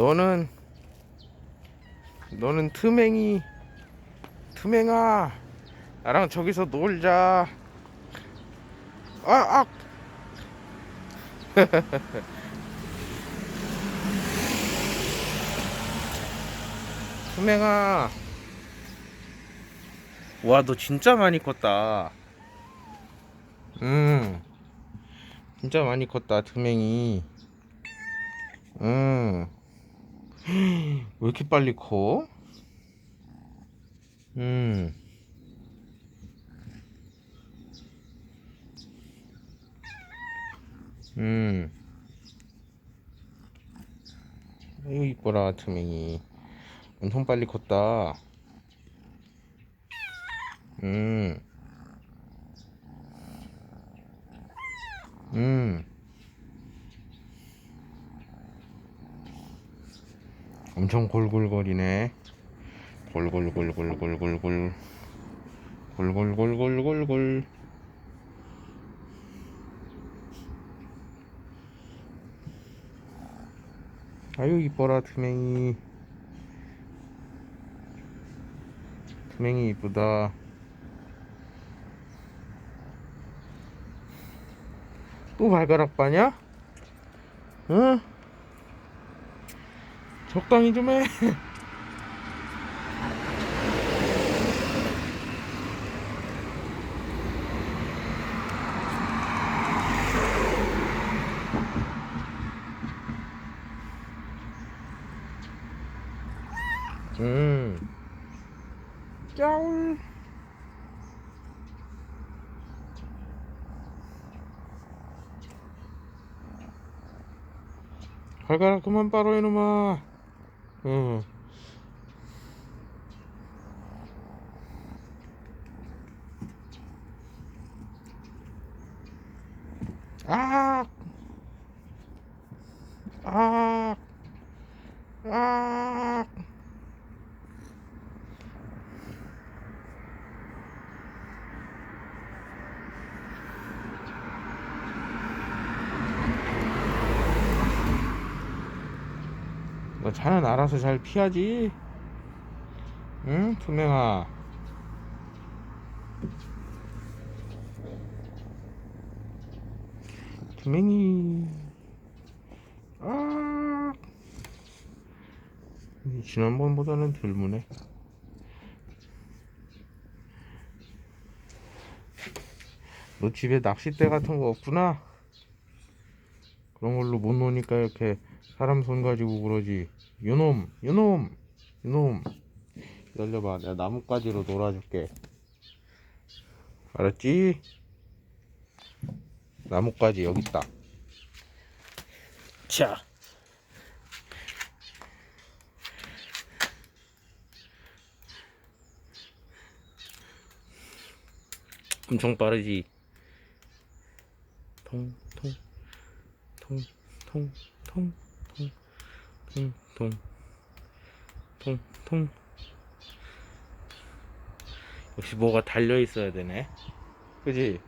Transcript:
너는 너는 트맹이 트맹아. 나랑 저기서 놀자. 아, 아. 트맹아. 와 너 진짜 많이 컸다. 음 진짜 많이 컸다 트맹이. 음왜 이렇게 빨리 커? 음. 음. 아유, 이뻐라, 트맹이. 엄청 빨리 컸다. 음. 음. 엄청 골골거리네. 골골골골골골골. 골골골골골골. 아유 이뻐라 트맹이. 트맹이 이쁘다. 또 발가락 빠냐? 응? 적당히 좀 해. 음. 짜울. 발가락 그만 빨아 이놈아. 嗯。啊。啊。啊。 너 자는 알아서 잘 피하지. 응, 투명아. 투명이. 아. 지난번보다는 덜 무네. 너 집에 낚싯대 같은 거 없구나? 그런 걸로 못 노니까 이렇게 사람 손 가지고 그러지. 요놈, 요놈, 요놈. 기다려봐. 내가 나뭇가지로 놀아줄게. 알았지? 나뭇가지 여기 있다. 자. 엄청 빠르지. 통, 통, 통, 통, 통, 통, 통, 통, 통, 통. 역시 뭐가 달려 있어야 되네. 그지?